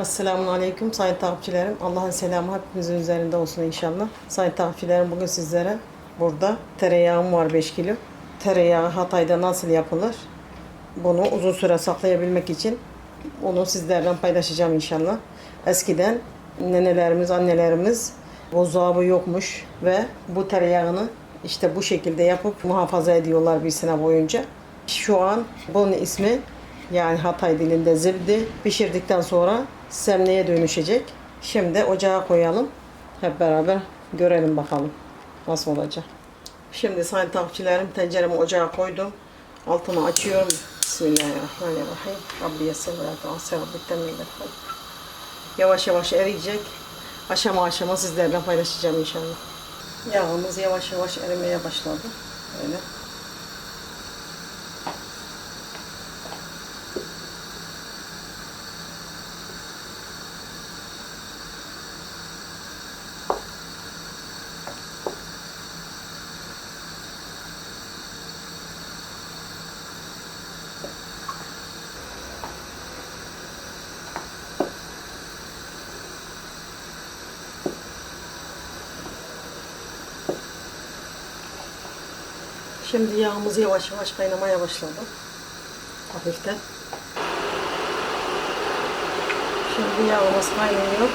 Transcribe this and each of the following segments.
Esselamun Aleyküm sayın takipçilerim. Allah'ın selamı hepimizin üzerinde olsun inşallah. Sayın takipçilerim bugün sizlere burada tereyağım var 5 kilo. Tereyağı Hatay'da nasıl yapılır? Bunu uzun süre saklayabilmek için onu sizlerle paylaşacağım inşallah. Eskiden nenelerimiz, annelerimiz buzdolabı yokmuş ve bu tereyağını işte bu şekilde yapıp muhafaza ediyorlar bir sene boyunca. Şu an bunun ismi yani Hatay dilinde zibdi pişirdikten sonra semneye dönüşecek. Şimdi ocağa koyalım. Hep beraber görelim bakalım nasıl olacak. Şimdi sayın takipçilerim tenceremi ocağa koydum. Altını açıyorum. Bismillahirrahmanirrahim. Rabbi yessir ve. Yavaş yavaş eriyecek. Aşama aşama sizlerle paylaşacağım inşallah. Yağımız yavaş yavaş erimeye başladı. Öyle. Şimdi yağımız yavaş yavaş kaynamaya başladı. Hafiften. Şimdi yağımız kaynıyor.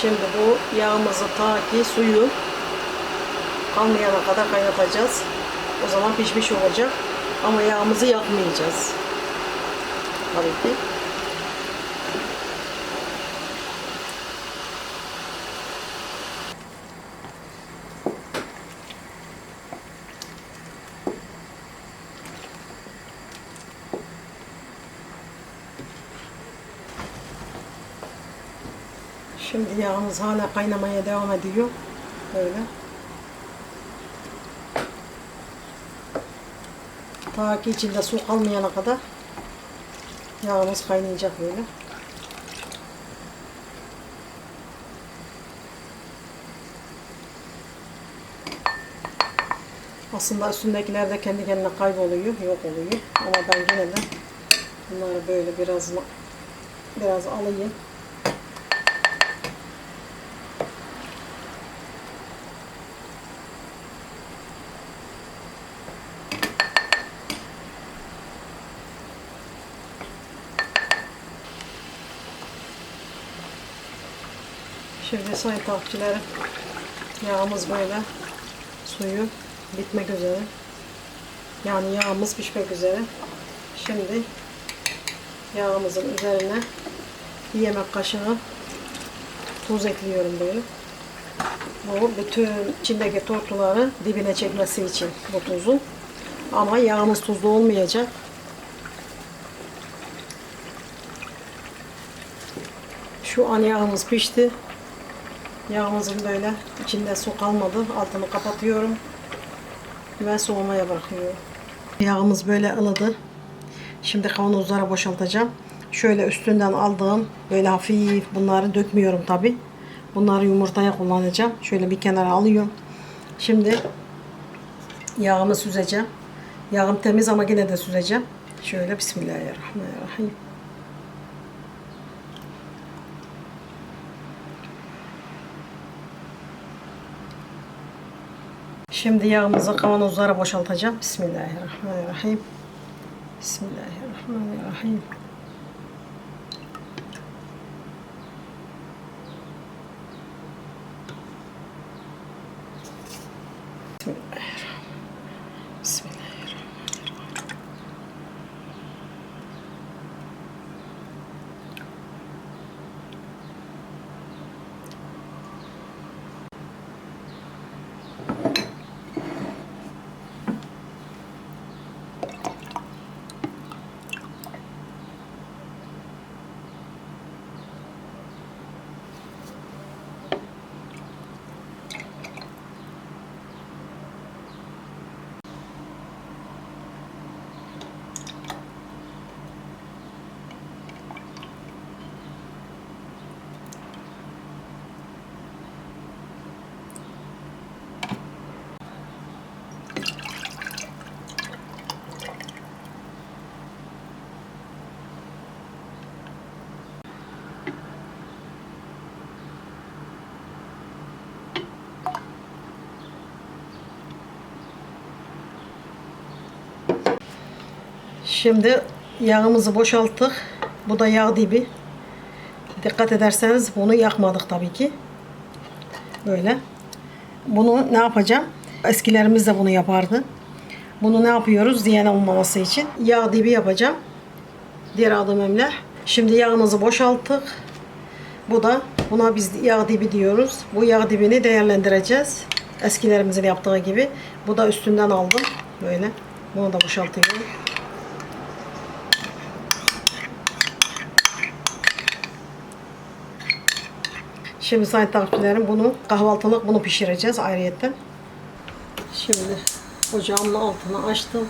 Şimdi bu yağımızı ta ki suyu kalmayana kadar kaynatacağız. O zaman pişmiş olacak. Ama yağımızı yakmayacağız. Tabii ki. Şimdi yağımız hala kaynamaya devam ediyor. Böyle. Ta ki içinde su kalmayana kadar yağımız kaynayacak böyle. Aslında üstündekiler de kendi kendine kayboluyor, yok oluyor. Ama ben gene de bunları böyle biraz biraz alayım. Şimdi sayın takipçilerim yağımız böyle suyu bitmek üzere. Yani yağımız pişmek üzere. Şimdi yağımızın üzerine bir yemek kaşığı tuz ekliyorum böyle. Bu bütün içindeki tortuları dibine çekmesi için bu tuzun. Ama yağımız tuzlu olmayacak. Şu an yağımız pişti. Yağımızın böyle içinde su kalmadı. Altını kapatıyorum. Ve soğumaya bırakıyorum. Yağımız böyle ılıdı. Şimdi kavanozlara boşaltacağım. Şöyle üstünden aldığım böyle hafif bunları dökmüyorum tabi. Bunları yumurtaya kullanacağım. Şöyle bir kenara alıyorum. Şimdi yağımı süzeceğim. Yağım temiz ama yine de süzeceğim. Şöyle Bismillahirrahmanirrahim. Şimdi yağımızı kavanozlara boşaltacağım. Bismillahirrahmanirrahim. Bismillahirrahmanirrahim. Bismillahirrahmanirrahim. Şimdi yağımızı boşalttık. Bu da yağ dibi. Dikkat ederseniz bunu yakmadık tabii ki. Böyle. Bunu ne yapacağım? Eskilerimiz de bunu yapardı. Bunu ne yapıyoruz? Ziyan olmaması için. Yağ dibi yapacağım. Diğer adım emlak. Şimdi yağımızı boşalttık. Bu da buna biz yağ dibi diyoruz. Bu yağ dibini değerlendireceğiz. Eskilerimizin yaptığı gibi. Bu da üstünden aldım. Böyle. Bunu da boşaltıyorum. Şimdi sayın takipçilerim bunu kahvaltılık bunu pişireceğiz ayrıyetten. Şimdi ocağımın altını açtım.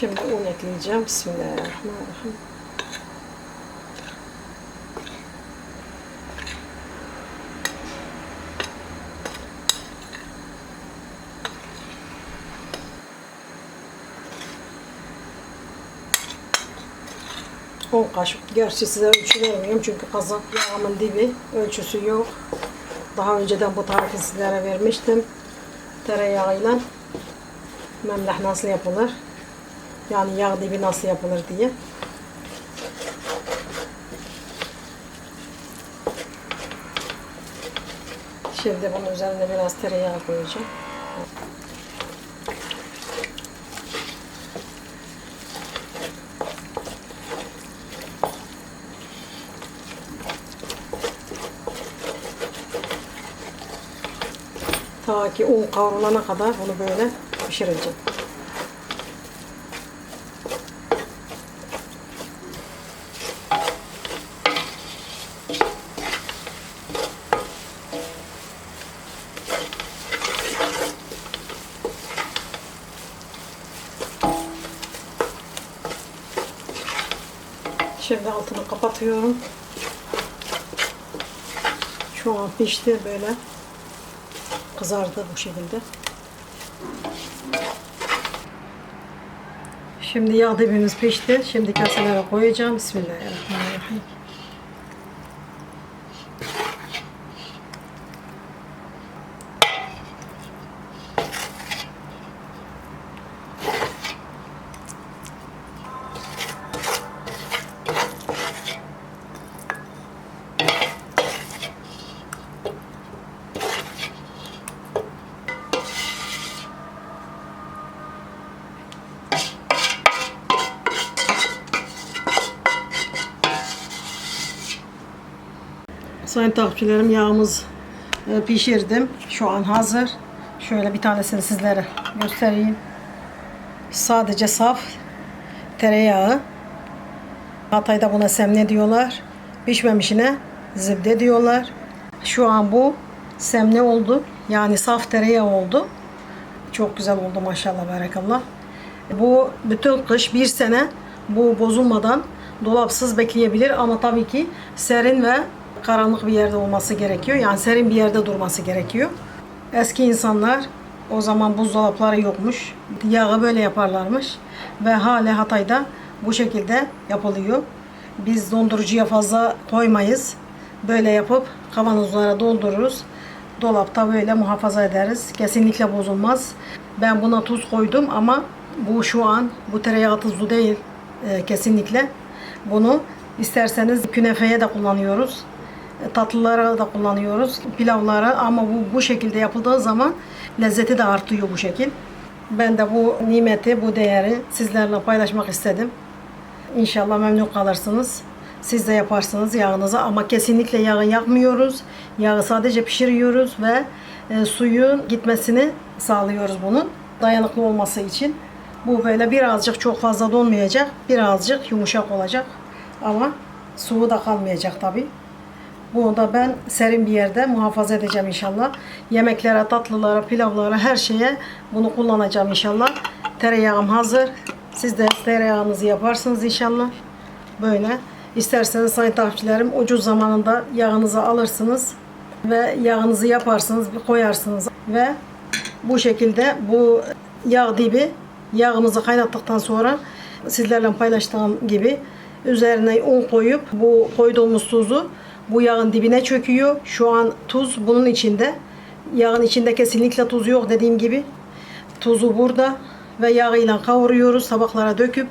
Şimdi un ekleyeceğim. Bismillahirrahmanirrahim. On kaşık. Gerçi size ölçü vermiyorum çünkü kazak yağımın dibi ölçüsü yok. Daha önceden bu tarifi sizlere vermiştim. Tereyağıyla memleh nasıl yapılır? Yani yağ dibi nasıl yapılır diye. Şimdi bunun üzerine biraz tereyağı koyacağım. Ta ki un kavrulana kadar bunu böyle pişireceğim. Şimdi altını kapatıyorum. Şu an pişti böyle. Kızardı bu şekilde. Şimdi yağ dibimiz pişti. Şimdi kaselere koyacağım. Bismillahirrahmanirrahim. Sayın takipçilerim yağımız e, pişirdim. Şu an hazır. Şöyle bir tanesini sizlere göstereyim. Sadece saf tereyağı. Hatay'da buna semne diyorlar. Pişmemişine zibde diyorlar. Şu an bu semne oldu. Yani saf tereyağı oldu. Çok güzel oldu maşallah barakallah. Bu bütün kış bir sene bu bozulmadan dolapsız bekleyebilir ama tabii ki serin ve karanlık bir yerde olması gerekiyor. Yani serin bir yerde durması gerekiyor. Eski insanlar o zaman buzdolapları yokmuş. Yağı böyle yaparlarmış ve hala Hatay'da bu şekilde yapılıyor. Biz dondurucuya fazla koymayız. Böyle yapıp kavanozlara doldururuz. Dolapta böyle muhafaza ederiz. Kesinlikle bozulmaz. Ben buna tuz koydum ama bu şu an bu tereyağı tuzlu değil e, kesinlikle. Bunu isterseniz künefeye de kullanıyoruz. Tatlılara da kullanıyoruz. Pilavlara ama bu bu şekilde yapıldığı zaman lezzeti de artıyor bu şekil. Ben de bu nimeti, bu değeri sizlerle paylaşmak istedim. İnşallah memnun kalırsınız. Siz de yaparsınız yağınızı ama kesinlikle yağı yakmıyoruz. Yağı sadece pişiriyoruz ve e, suyun gitmesini sağlıyoruz bunun. Dayanıklı olması için. Bu böyle birazcık çok fazla donmayacak. Birazcık yumuşak olacak. Ama suyu da kalmayacak tabi. Bunu da ben serin bir yerde muhafaza edeceğim inşallah. Yemeklere, tatlılara, pilavlara, her şeye bunu kullanacağım inşallah. Tereyağım hazır. Siz de tereyağınızı yaparsınız inşallah. Böyle. İsterseniz sayın takipçilerim ucuz zamanında yağınızı alırsınız ve yağınızı yaparsınız, koyarsınız ve bu şekilde bu yağ dibi yağımızı kaynattıktan sonra sizlerle paylaştığım gibi üzerine un koyup bu koyduğumuz tuzu bu yağın dibine çöküyor. Şu an tuz bunun içinde. Yağın içinde kesinlikle tuz yok dediğim gibi. Tuzu burada ve yağıyla kavuruyoruz tabaklara döküp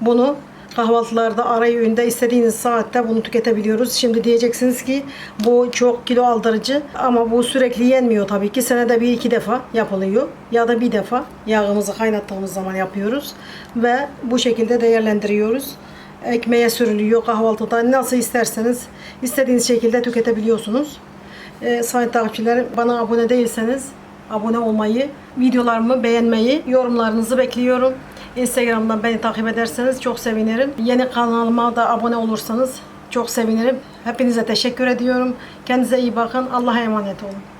bunu kahvaltılarda ara öğünde istediğiniz saatte bunu tüketebiliyoruz. Şimdi diyeceksiniz ki bu çok kilo aldırıcı ama bu sürekli yenmiyor tabii ki. Senede bir iki defa yapılıyor ya da bir defa yağımızı kaynattığımız zaman yapıyoruz ve bu şekilde değerlendiriyoruz. Ekmeğe sürülüyor kahvaltıda nasıl isterseniz istediğiniz şekilde tüketebiliyorsunuz. Ee, sayın takipçilerim bana abone değilseniz abone olmayı, videolarımı beğenmeyi, yorumlarınızı bekliyorum. Instagram'dan beni takip ederseniz çok sevinirim. Yeni kanalıma da abone olursanız çok sevinirim. Hepinize teşekkür ediyorum. Kendinize iyi bakın. Allah'a emanet olun.